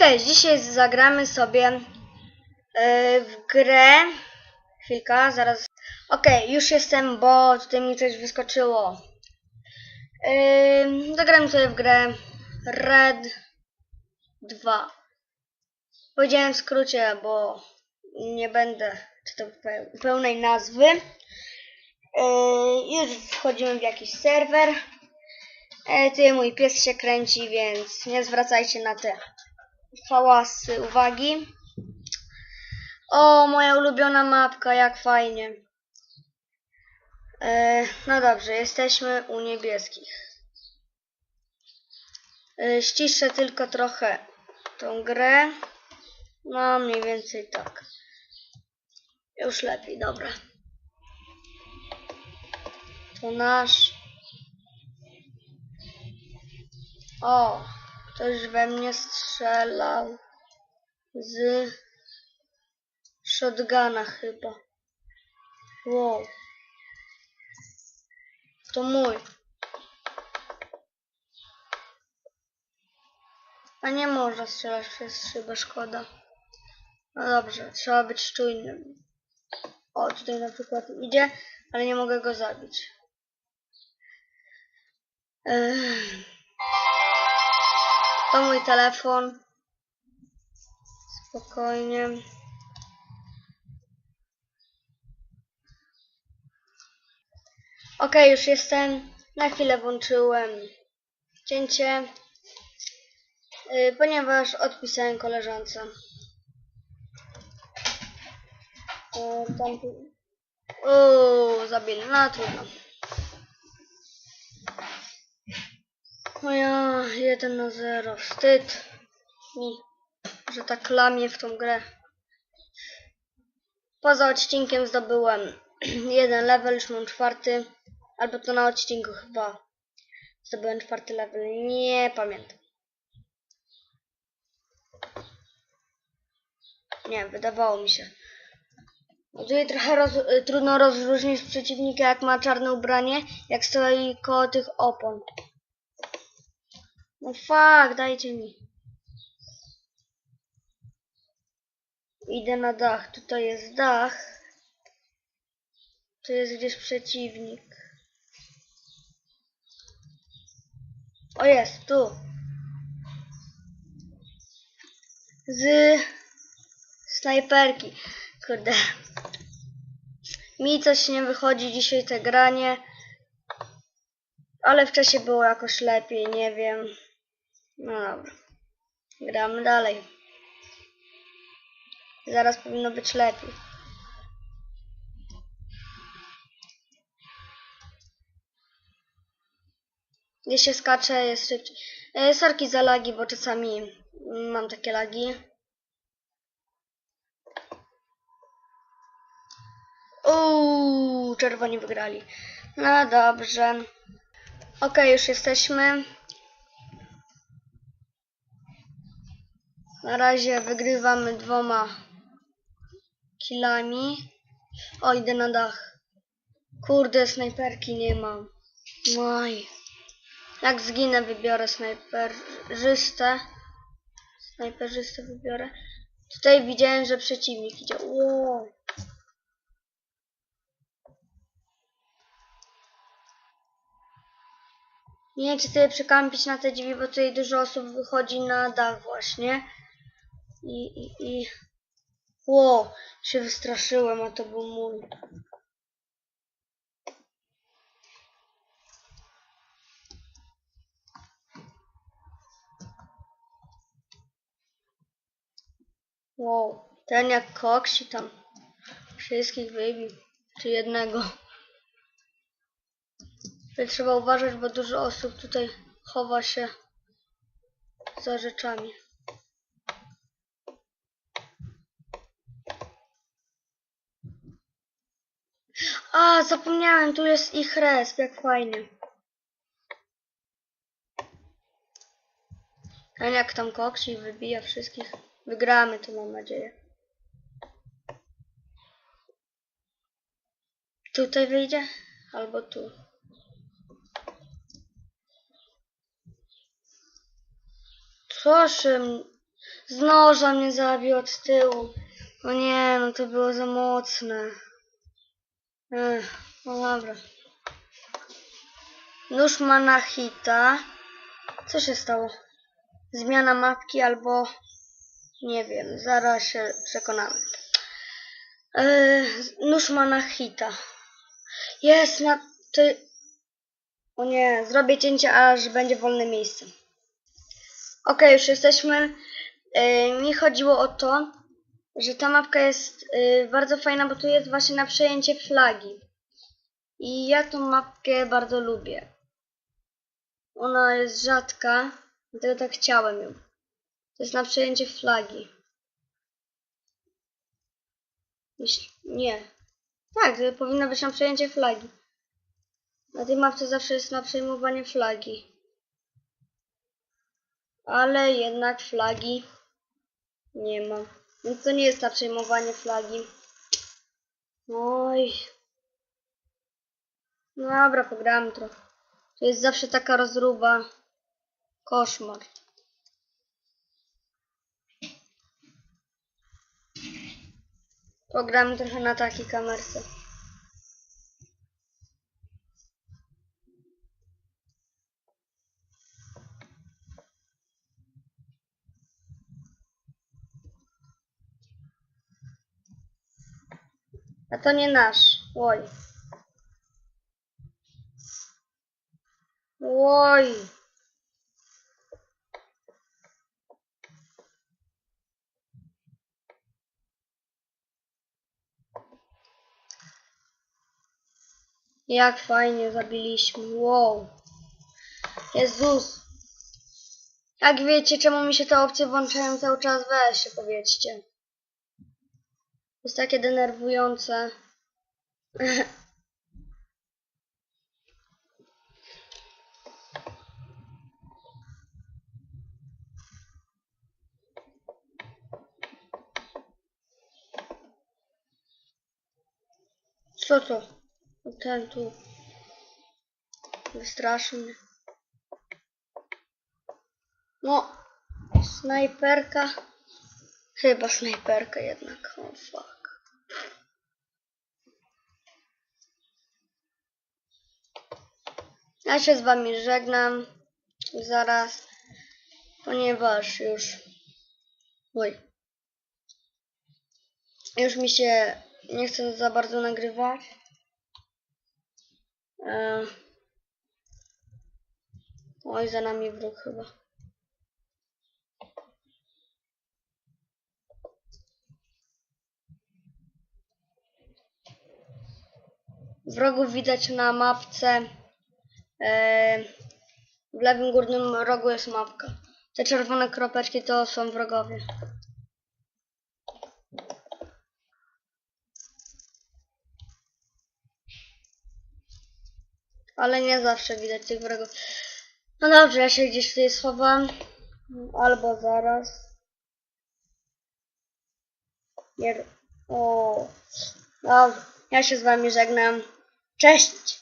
Cześć, dzisiaj zagramy sobie e, w grę. Chwilka, zaraz. Okej, już jestem, bo tutaj mi coś wyskoczyło. Yy, zagramy sobie w grę Red 2. Powiedziałem w skrócie, bo nie będę czytał pe- pełnej nazwy. Yy, już wchodzimy w jakiś serwer. E, mój pies się kręci, więc nie zwracajcie na te hałasy uwagi. O, moja ulubiona mapka, jak fajnie. E, no dobrze, jesteśmy u niebieskich. E, ściszę tylko trochę tą grę. No, mniej więcej tak. Już lepiej, dobra. To nasz. O, ktoś we mnie strzelał z shotguna chyba. Wow. To mój. A nie można strzelać przez szybę, szkoda. No dobrze, trzeba być czujnym. O, tutaj na przykład idzie, ale nie mogę go zabić. Ech. To mój telefon. Spokojnie. Ok, już jestem. Na chwilę włączyłem cięcie, yy, ponieważ odpisałem koleżance. Yy, tam... Uuu, zabili. No trudno. O ja, 1 na 0. Wstyd mi, że tak lamię w tą grę. Poza odcinkiem zdobyłem jeden level, już mam czwarty. Albo to na odcinku chyba zdobyłem czwarty level. Nie pamiętam. Nie, wydawało mi się. No tutaj trochę roz, y, trudno rozróżnić przeciwnika, jak ma czarne ubranie, jak stoi koło tych opon. No fuck, dajcie mi. Idę na dach. Tutaj jest dach. Tu jest gdzieś przeciwnik. O jest, tu. Z snajperki. Kurde. Mi coś nie wychodzi dzisiaj te granie. Ale wcześniej było jakoś lepiej, nie wiem. No dobra. Gramy dalej. Zaraz powinno być lepiej. Gdzie się skacze jest szybciej. E, sorki za lagi, bo czasami mam takie lagi. Uuu, czerwoni wygrali. No dobrze. Okej, już jesteśmy. Na razie wygrywamy dwoma killami. O, idę na dach. Kurde, snajperki nie mam. Maj. Jak zginę, wybiorę snajperzystę. Snajperzystę wybiorę. Tutaj widziałem, że przeciwnik idzie. Wow. Nie wiem, czy sobie przykampić na te drzwi, bo tutaj dużo osób wychodzi na dach właśnie. I, i, i... Ło, się wystraszyłem, a to był mój. Wow, ten jak koksi tam. Wszystkich wybił. Czy jednego. Tutaj trzeba uważać, bo dużo osób tutaj chowa się za rzeczami. A, zapomniałem, tu jest ich resp, jak fajnie. Ten jak tam koksi wybija wszystkich. Wygramy to mam nadzieję. Tutaj wyjdzie? Albo tu. Proszę, Z noża mnie zabił od tyłu. O nie, no to było za mocne. No dobra. Nóż ma na hita. Co się stało? Zmiana mapki albo... Nie wiem, zaraz się przekonamy. Yy, nóż ma na hita. Jest na... Ty... O nie, zrobię cięcie, aż będzie wolne miejsce. Okej, już jesteśmy. Yy, mi chodziło o to, że ta mapka jest yy, bardzo fajna, bo tu jest właśnie na przejęcie flagi. I ja tą mapkę bardzo lubię. Ona jest rzadka, dlatego tak chciałem ją. To jest na przejęcie flagi. Myśl... Nie. Tak, to powinno być na przejęcie flagi. Na tej mapce zawsze jest na przejmowanie flagi. Ale jednak flagi nie ma. Więc to nie jest na przejmowanie flagi. Oj. No dobra, pogramy trochę. To jest zawsze taka rozruba. Koszmar. Pogramy trochę na takiej kamerce. A to nie nasz. Oj. Oj. Jak fajnie zabiliśmy. Wow. Jezus. Jak wiecie, czemu mi się te opcje włączają cały czas? Weźcie, powiedzcie. Jest takie denerwujące. Co to? Ten tu. Wystraszył. No. Snajperka. Chyba snajperka jednak. O fuck. Ja się z wami żegnam. Zaraz. Ponieważ już... Oj. Już mi się nie chcę za bardzo nagrywać. Oj, za nami wróg chyba. Wrogów widać na mapce. W lewym górnym rogu jest mapka. Te czerwone kropeczki to są wrogowie. ale nie zawsze widać tych wrogów. No dobrze, ja się gdzieś tutaj schowam. Albo zaraz. Nie. O. Dobrze, ja się z wami żegnam. Cześć!